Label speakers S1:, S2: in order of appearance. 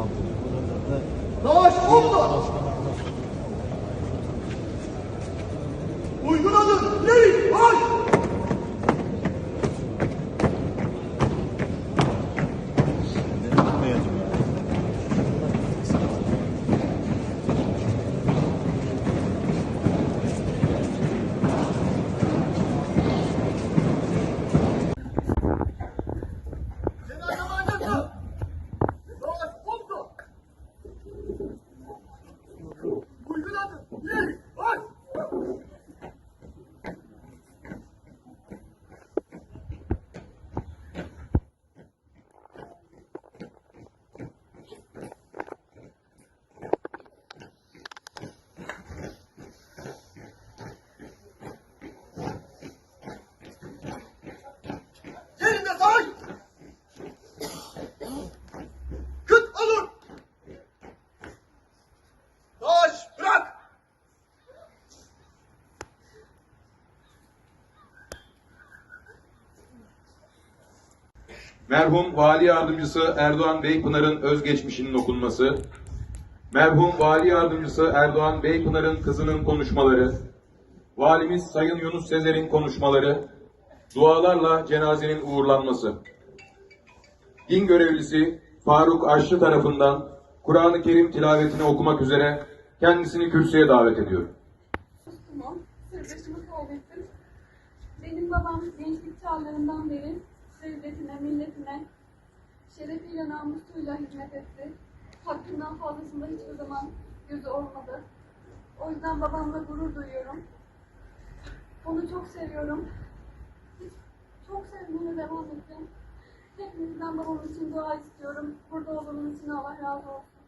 S1: company. Merhum Vali Yardımcısı Erdoğan Beypınar'ın özgeçmişinin okunması, merhum Vali Yardımcısı Erdoğan Beypınar'ın kızının konuşmaları, Valimiz Sayın Yunus Sezer'in konuşmaları, dualarla cenazenin uğurlanması. Din görevlisi Faruk Aşçı tarafından Kur'an-ı Kerim tilavetini okumak üzere kendisini kürsüye davet ediyorum.
S2: Müslüman, sırdaşımı kaybettim. Benim babam gençlik çağlarından beri devletine, milletine şerefiyle, namusuyla hizmet etti. Hakkından fazlasında hiçbir zaman gözü olmadı. O yüzden babamla gurur duyuyorum. Onu çok seviyorum. Çok sevmeye devam edeceğim. Hepinizden babam için dua istiyorum. Burada olduğunuz için Allah razı olsun.